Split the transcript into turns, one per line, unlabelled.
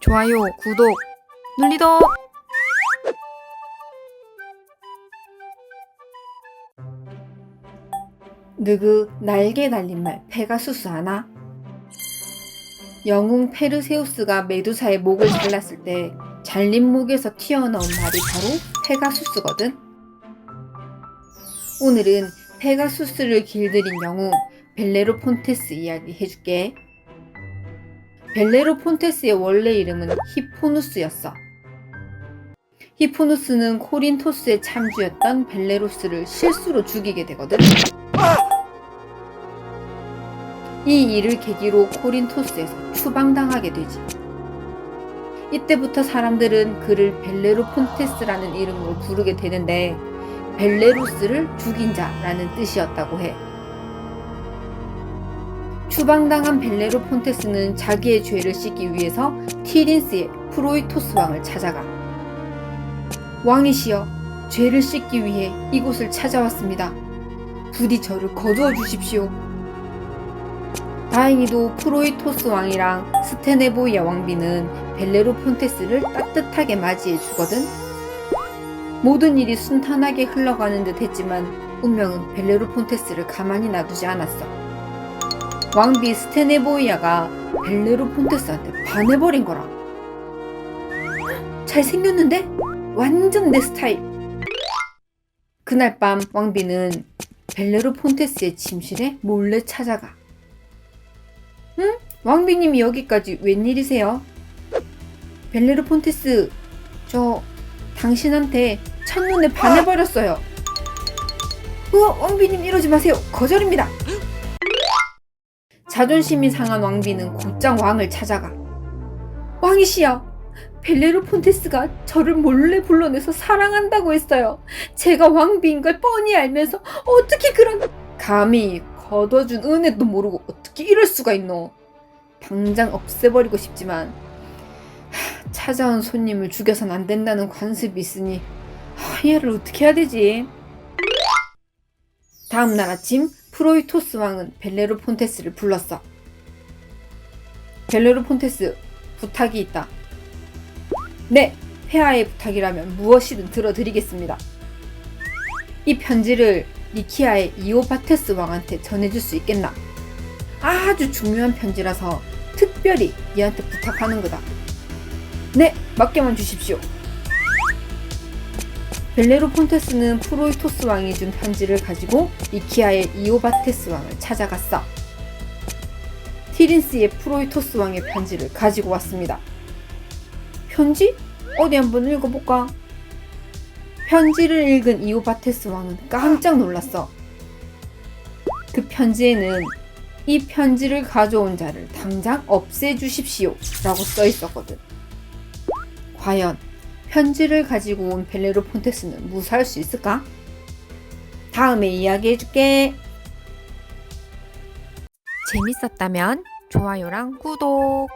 좋아요, 구독, 눌리도.
느그 날개 달린 말 페가수스 아나? 영웅 페르세우스가 메두사의 목을 잘랐을 때 잘린 목에서 튀어나온 말이 바로 페가수스거든. 오늘은 페가수스를 길들인 영웅 벨레로폰테스 이야기 해줄게. 벨레로 폰테스의 원래 이름은 히포누스였어. 히포누스는 코린토스의 참주였던 벨레로스를 실수로 죽이게 되거든. 이 일을 계기로 코린토스에서 추방당하게 되지. 이때부터 사람들은 그를 벨레로 폰테스라는 이름으로 부르게 되는데 벨레루스를 죽인 자라는 뜻이었다고 해. 추방당한 벨레로 폰테스는 자기의 죄를 씻기 위해서 티린스의 프로이토스 왕을 찾아가. 왕이시여, 죄를 씻기 위해 이곳을 찾아왔습니다. 부디 저를 거두어 주십시오. 다행히도 프로이토스 왕이랑 스테네보이아 왕비는 벨레로 폰테스를 따뜻하게 맞이해 주거든. 모든 일이 순탄하게 흘러가는 듯 했지만 운명은 벨레로 폰테스를 가만히 놔두지 않았어. 왕비 스테네보이아가 벨레로폰테스한테 반해버린 거라. 잘생겼는데? 완전 내 스타일. 그날 밤 왕비는 벨레로폰테스의 침실에 몰래 찾아가. 응? 왕비님이 여기까지 웬일이세요? 벨레로폰테스, 저 당신한테 첫눈에 반해버렸어요. 우와, 왕비님 이러지 마세요. 거절입니다. 자존심이 상한 왕비는 곧장 왕을 찾아가. 왕이시여, 벨레로폰테스가 저를 몰래 불러내서 사랑한다고 했어요. 제가 왕비인 걸 뻔히 알면서 어떻게 그런 감히 걷어준 은혜도 모르고 어떻게 이럴 수가 있노? 당장 없애버리고 싶지만 하, 찾아온 손님을 죽여선 안 된다는 관습이 있으니 하, 얘를 어떻게 해야 되지? 다음 날 아침 프로이토스 왕은 벨레로폰테스를 불렀어. 벨레로폰테스 부탁이 있다. 네, 폐하의 부탁이라면 무엇이든 들어드리겠습니다. 이 편지를 니키아의 이오바테스 왕한테 전해줄 수 있겠나? 아주 중요한 편지라서 특별히 얘한테 부탁하는 거다. 네, 맡겨만 주십시오. 벨레로폰테스는 프로이토스 왕이 준 편지를 가지고 니키아의 이오바테스 왕을 찾아갔어. 티린스의 프로이토스 왕의 편지를 가지고 왔습니다. 편지? 어디 한번 읽어볼까? 편지를 읽은 이오바테스 왕은 깜짝 놀랐어. 그 편지에는 이 편지를 가져온 자를 당장 없애주십시오 라고 써 있었거든. 과연 편지를 가지고 온 벨레로 폰테스는 무사할 수 있을까? 다음에 이야기해줄게.
재밌었다면 좋아요랑 구독.